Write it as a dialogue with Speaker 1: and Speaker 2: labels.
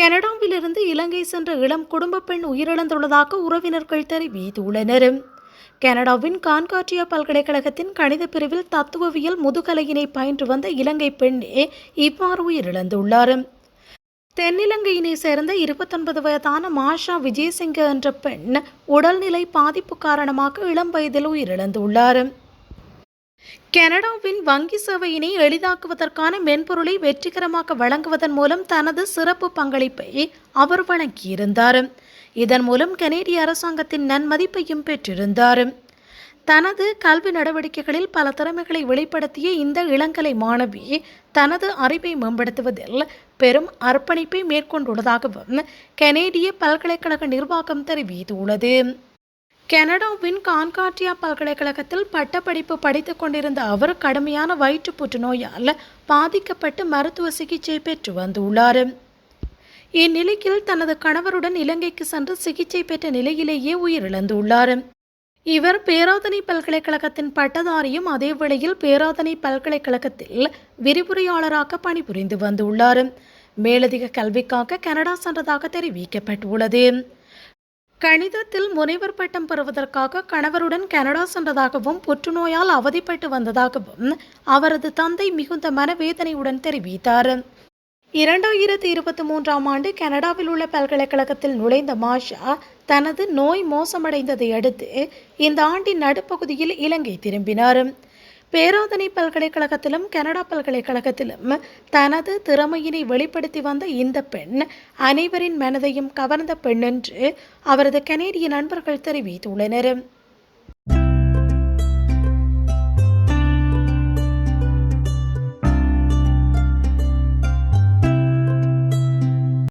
Speaker 1: கனடாவிலிருந்து இலங்கை சென்ற இளம் குடும்ப பெண் உயிரிழந்துள்ளதாக உறவினர்கள் தெரிவித்துள்ளனர். கனடாவின் கான்காட்ரியா பல்கலைக்கழகத்தின் கணித பிரிவில் தத்துவவியல் முதுகலையினை பயின்று வந்த இலங்கை பெண்ணே இவ்வாறு உயிரிழந்துள்ளார். தென்னிலங்கையினை சேர்ந்த இருபத்தொன்பது வயதான மாஷா விஜயசிங்க என்ற பெண் உடல்நிலை பாதிப்பு காரணமாக இளம் வயதில் உயிரிழந்துள்ளார். கனடாவின் வங்கி சேவையினை எளிதாக்குவதற்கான மென்பொருளை வெற்றிகரமாக வழங்குவதன் மூலம் தனது சிறப்பு பங்களிப்பை அவர் வழங்கியிருந்தார். இதன் மூலம் கனேடிய அரசாங்கத்தின் நன்மதிப்பையும் பெற்றிருந்தார். தனது கல்வி நடவடிக்கைகளில் பல திறமைகளை வெளிப்படுத்திய இந்த இளங்கலை மாணவி தனது அறிவை மேம்படுத்துவதில் பெரும் அர்ப்பணிப்பை மேற்கொண்டுள்ளதாகவும் கனேடிய பல்கலைக்கழக நிர்வாகம் தெரிவித்துள்ளது. கனடாவின் கான்காட்டியா பல்கலைக்கழகத்தில் பட்டப்படிப்பு படித்துக் கொண்டிருந்த அவர் கடுமையான வயிற்று புற்றுநோயால் பாதிக்கப்பட்டு மருத்துவ சிகிச்சை பெற்று வந்துள்ளார். இந்நிலையில் தனது கணவருடன் இலங்கைக்கு சென்று சிகிச்சை பெற்ற நிலையிலேயே உயிரிழந்துள்ளார். இவர் பேராதனை பல்கலைக்கழகத்தின் பட்டதாரியும் அதே வேளையில் பேராதனை பல்கலைக்கழகத்தில் விரிவுரையாளராக பணிபுரிந்து வந்துள்ளார். மேலதிக கல்விக்காக கனடா சென்றதாக தெரிவிக்கப்பட்டுள்ளது. கணிதத்தில் முனைவர் பட்டம் பெறுவதற்காக கணவருடன் கனடா சென்றதாகவும் புற்றுநோயால் அவதிப்பட்டு வந்ததாகவும் அவரது தந்தை மிகுந்த மனவேதனையுடன் தெரிவித்தார். இரண்டாயிரத்தி இருபத்தி மூன்றாம் ஆண்டு கனடாவில் உள்ள பல்கலைக்கழகத்தில் நுழைந்த மாஷா தனது நோய் மோசமடைந்ததை அடுத்து இந்த ஆண்டின் நடுப்பகுதியில் இலங்கை திரும்பினார். பேராதனை பல்கலைக்கழகத்திலும் கனடா பல்கலைக்கழகத்திலும் தனது திறமையினை வெளிப்படுத்தி வந்த இந்த பெண் அனைவரின் மனதையும் கவர்ந்த பெண் என்று அவரது கனேடிய நண்பர்கள் தெரிவித்துள்ளனர்.